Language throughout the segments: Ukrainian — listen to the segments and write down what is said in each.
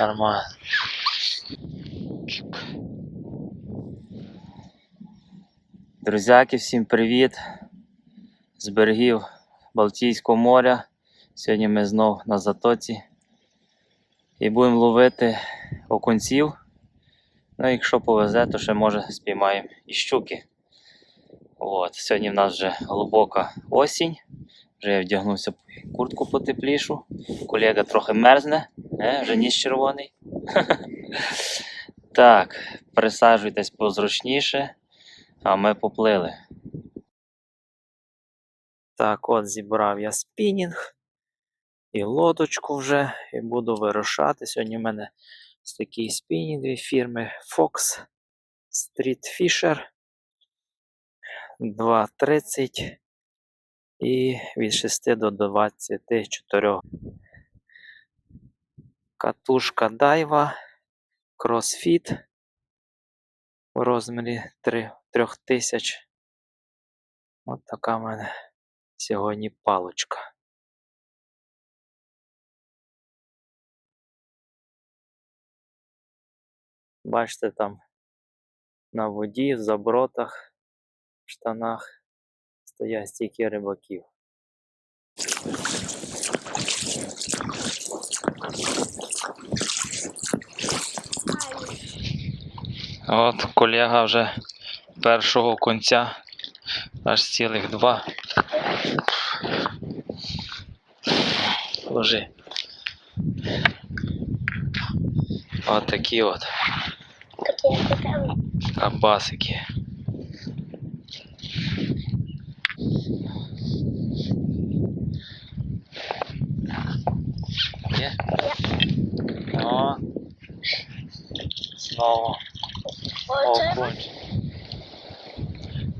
Нормально. Друзяки, всім привіт! З берегів Балтійського моря. Сьогодні ми знов на затоці. І будемо ловити окунців. Ну, якщо повезе, то ще може спіймаємо і щуки. От. Сьогодні в нас вже глибока осінь. Вже я вдягнувся куртку потеплішу. Колега трохи мерзне, е, вже ніс червоний. Так, присаджуйтесь позручніше, а ми поплили. Так, от зібрав я спінінг і лодочку вже, і буду вирушати. Сьогодні в мене ось такий спінінг від фірми Fox Street Fisher 2.30 і від 6 до 24. Катушка Дайва CrossFit у розмірі 3, 3000. От така в мене сьогодні палочка. Бачите, там на воді, в забротах, в штанах стоять стільки рибаків. От колега вже першого конця аж цілих два. Ложи. От такі от кабасики. Є? О. Знову. Окунь.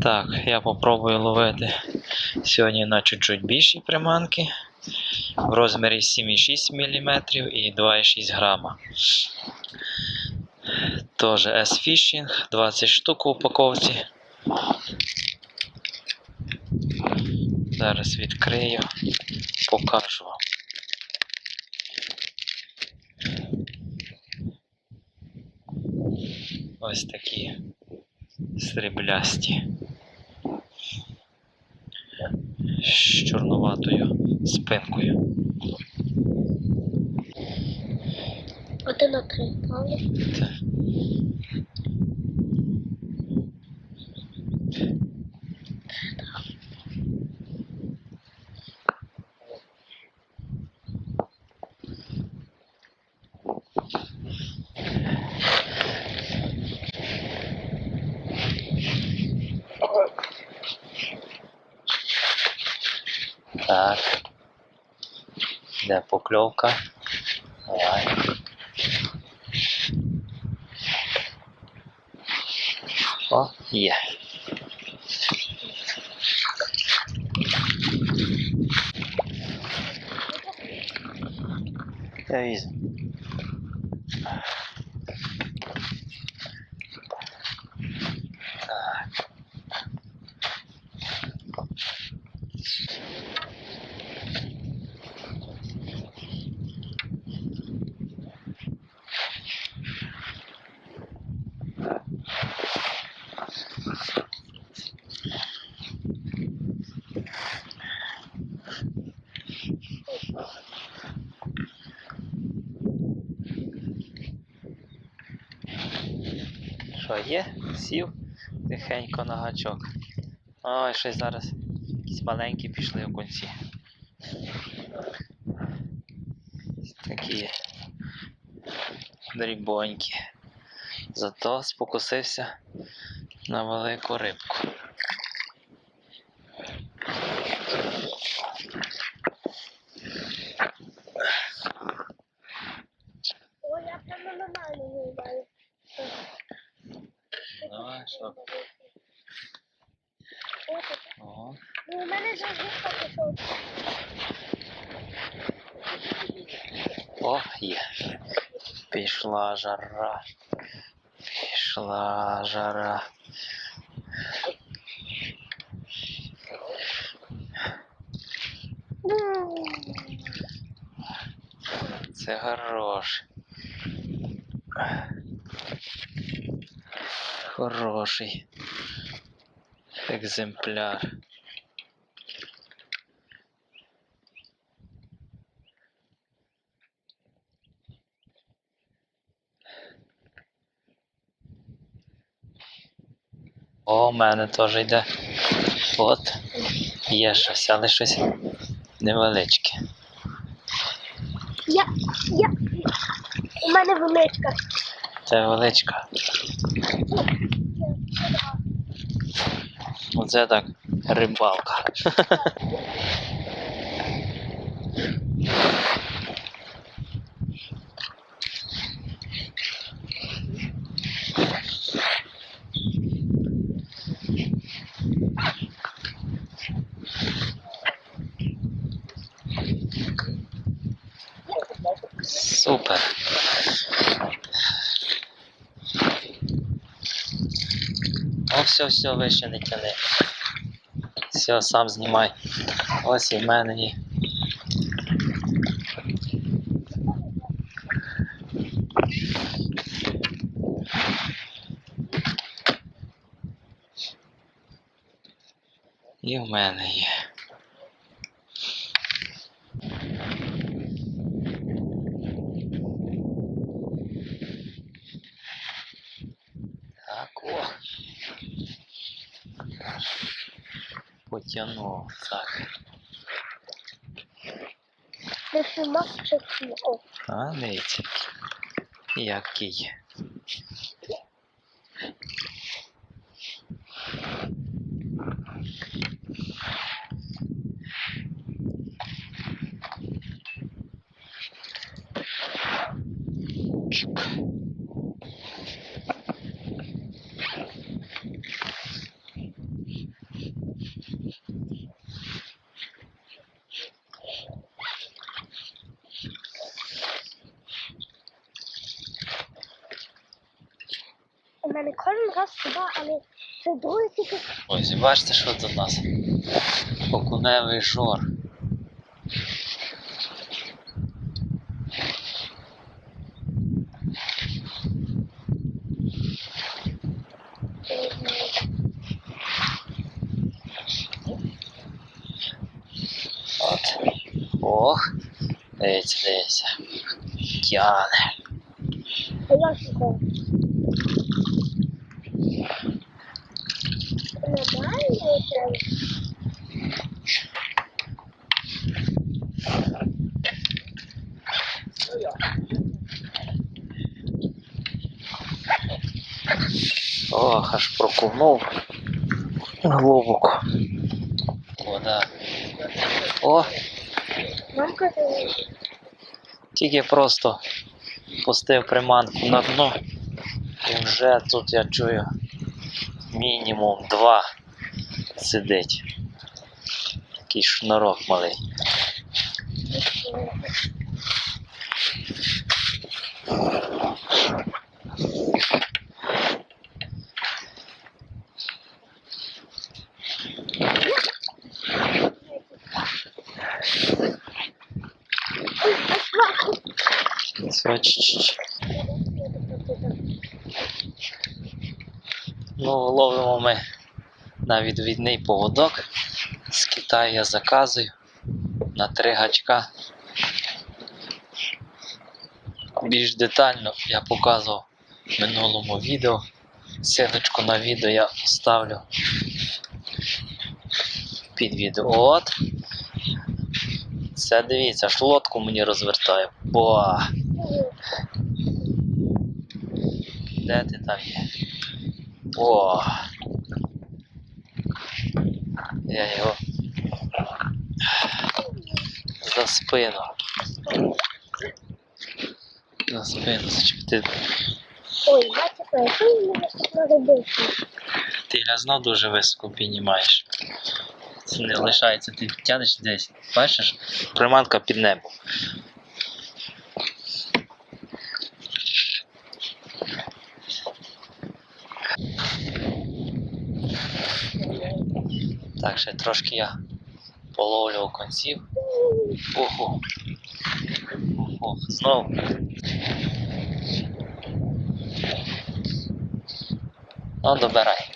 Так, я попробую ловити сьогодні на чуть-чуть більші приманки в розмірі 7,6 мм і 2,6 грама. Тоже S-Fishing, 20 штук в упаковці. Зараз відкрию, покажу вам. Ось такі сріблясті. З чорнуватою спинкою. один на три, правда? Так. Де покльовка? Давай. О, є. Я Є? Сів тихенько на гачок. Ой, щось зараз якісь маленькі пішли у кінці. Такі дрібонькі. Зато спокусився на велику рибку. О, я прямо нормально не знаю. Давай, що? Ого. Ну, у мене завжди так пішов. О, є. Пішла жара. Пішла жара. Це хорош. Хороший екземпляр. О, у мене теж йде. От. Є щось, але щось невеличке. Я, я, у мене величка. Це величка. Оце так рибалка. Супер. О, все, все, вище не тяни. Все, сам знімай. Ось і в мене є. І в мене є. Так, о. Потягнув, так. Це синок чеки. О, А, дивіться. Який. Мене кожен раз сюди, але це другий тільки. Ось бачите, що тут у нас? Окуневий жор. От. Ох. Дивіться, дивіться. Тяне. А я шукаю. Нормально це. Ох, аж проковнув глибоко. Вода. О, тільки просто пустив приманку на дно. І вже тут я чую мінімум два сидить. Такий шнурок малий. Ну, ловимо ми на відвідний поводок. З Китаю я заказую на три гачка. Більш детально я показував в минулому відео. Силочку на відео я поставлю під відео. От. Це дивіться, аж лодку мені розвертає. Бо. Де ти там є? О! Я його за спину. За спину зачепити. Ой, бачите, що мені робити? Ти я дуже високо піднімаєш. Це не лишається, ти тянеш десь. Бачиш? Приманка під небом. Так, ще трошки я половлю оконців. Оху. Оху. Знов. Ну, добирай.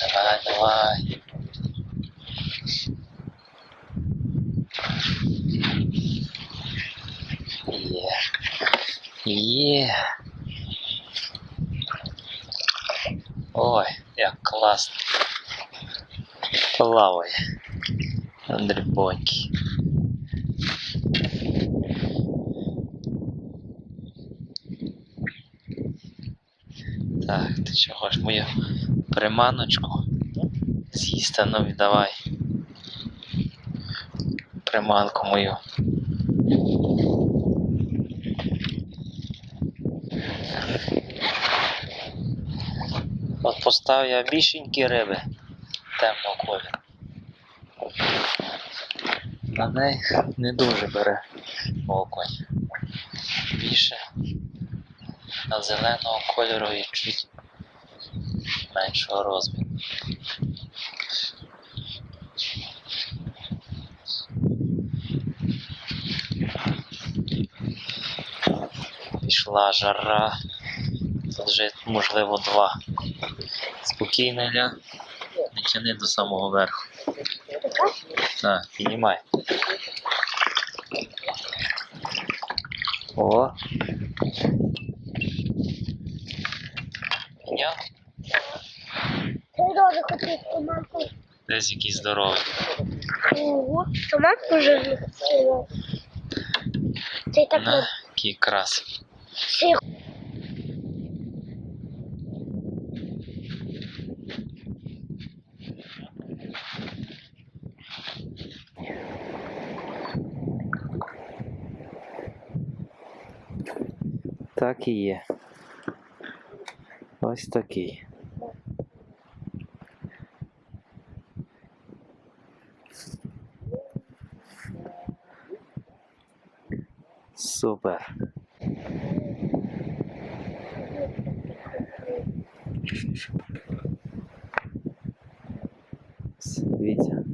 Давай, давай. Є. Є. Ой, як класно. Плаває. Дрібонький. Так, ти чого ж мою приманочку? З'їсти, ну віддавай. Приманку мою. От поставив я більшенькі риби темного кольору. На неї не дуже бере окунь. Більше на зеленого кольору і чуть меншого розміру. Пішла жара. Тут вже можливо два. Спокійно ля. Тяни до самого верху. Така? На, піднімай. О. Підняв? Ти дуже хотів томатку. Десь якийсь здоровий. Ого, вже зустріла. Це так На, який крас. Це Так і є. Ось такий. Супер. Дивіться.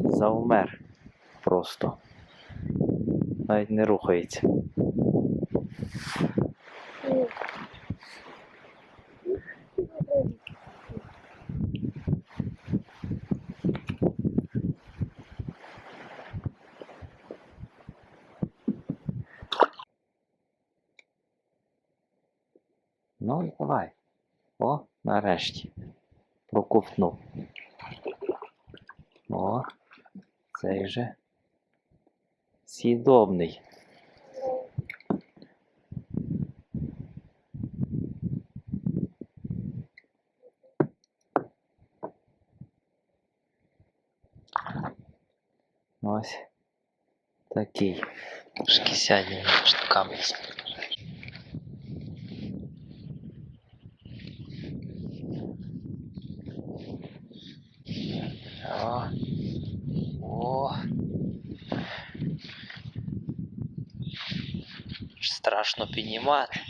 Завмер просто. Навіть не рухається. Ну, давай. О, нарешті. Проковтнув. О, цей же сідобний. Ось такий. Трошки штуками. Страшно піднімати.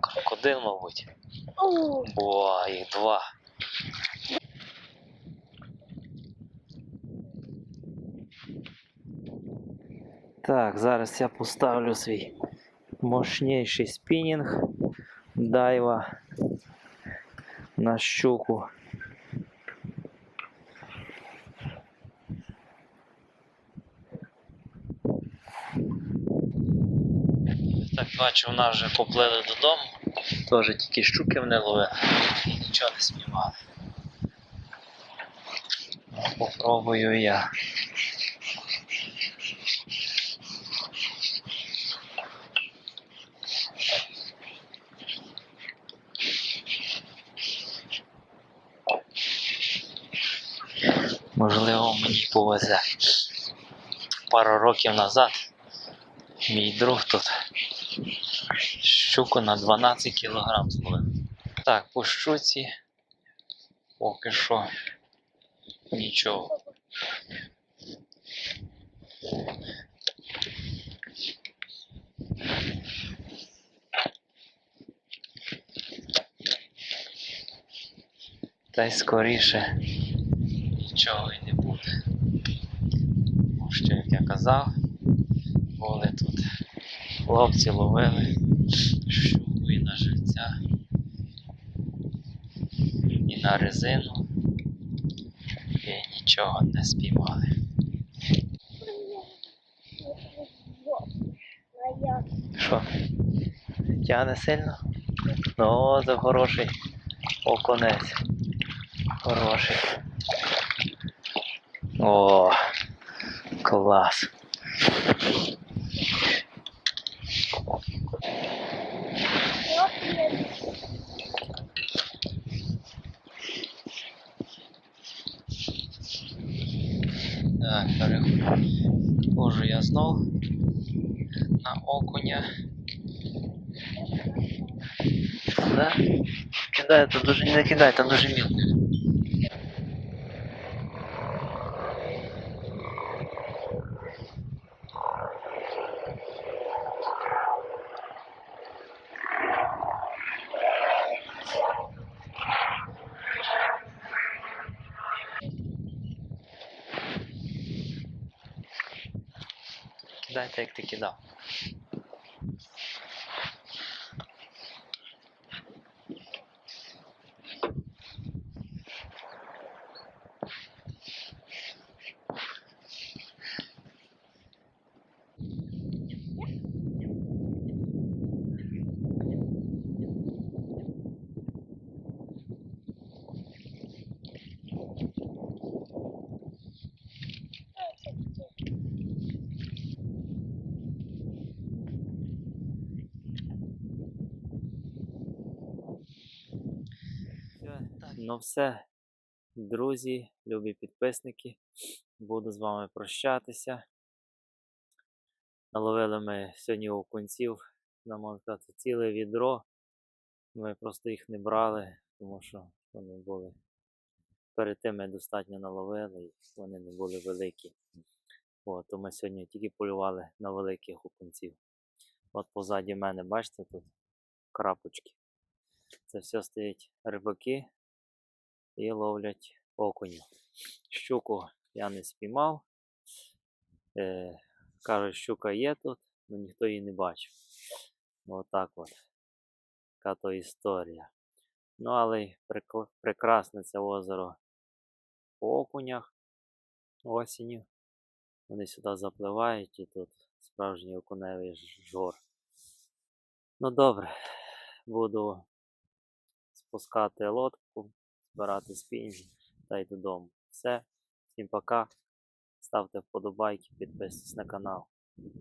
Крокодил, мабуть. О, Бо їх два. Так, зараз я поставлю свій мощніший спінінг дайва на щуку. Так, бачу, вона вже поплили додому. Теж тільки щуки вони ловили. Нічого не спіймали. Попробую я. Можливо, мені повезе. Пару років назад мій друг тут щуку на 12 кг зловив. Так, по щуці поки що нічого. Та й скоріше нічого і не буде. Бо Що, як я казав, були тут хлопці ловили і на живця. на резину і нічого не спіймали. Що? Тягне сильно? Ну, це хороший оконець. Хороший. О, клас. я Так, перехожу я на окуня. Да? Кидай, тут дуже не кидай, там дуже мілко. Кидай так, як ти кидав. Ну все, друзі, любі підписники. Буду з вами прощатися. Наловили ми сьогодні окунців, нам можна сказати, ціле відро. Ми просто їх не брали, тому що вони були перед тим ми достатньо наловили, і вони не були великі. То ми сьогодні тільки полювали на великих окунців. От позаді мене, бачите, тут крапочки. Це все стоять рибаки і ловлять окунів. Щуку я не спіймав. Е, кажуть, щука є тут, але ніхто її не бачив. Отак от. Така то історія. Ну, але прекрасне це озеро по окунях осінню. Вони сюди запливають і тут справжній окуневий жор. Ну добре, буду спускати лодку, збирати спінжі та й додому. Все, всім пока. Ставте вподобайки, підписуйтесь на канал.